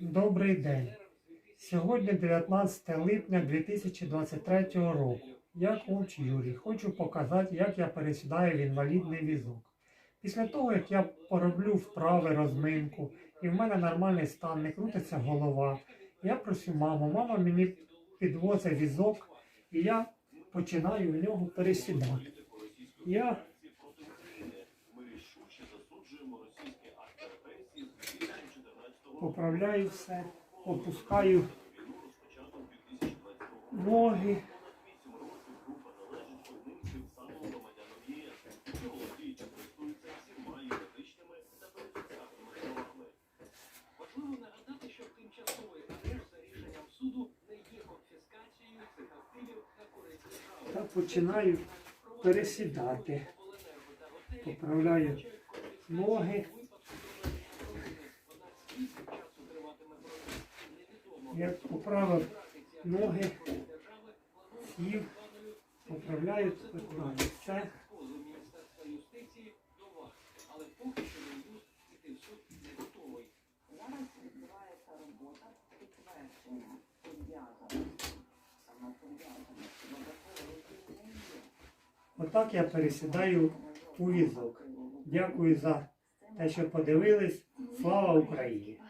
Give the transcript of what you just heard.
Добрий день. Сьогодні 19 липня 2023 року. Я коуч Юрій. Хочу показати, як я пересідаю в інвалідний візок. Після того, як я пороблю вправи розминку, і в мене нормальний стан, не крутиться голова, я просю маму, мама мені підвозить візок, і я починаю в нього пересідати. Я поправляю все, опускаю ноги. Важливо нагадати, що тимчасовий арешт за рішенням суду не є конфіскацією цих активів на користь держави. та починаю пересідати. Поправляю ноги. Робота підтвердження пов'язаності, самопов'язаності, додаткової не є. Отак я пересідаю у візок. Дякую за те, що подивились. Слава Україні!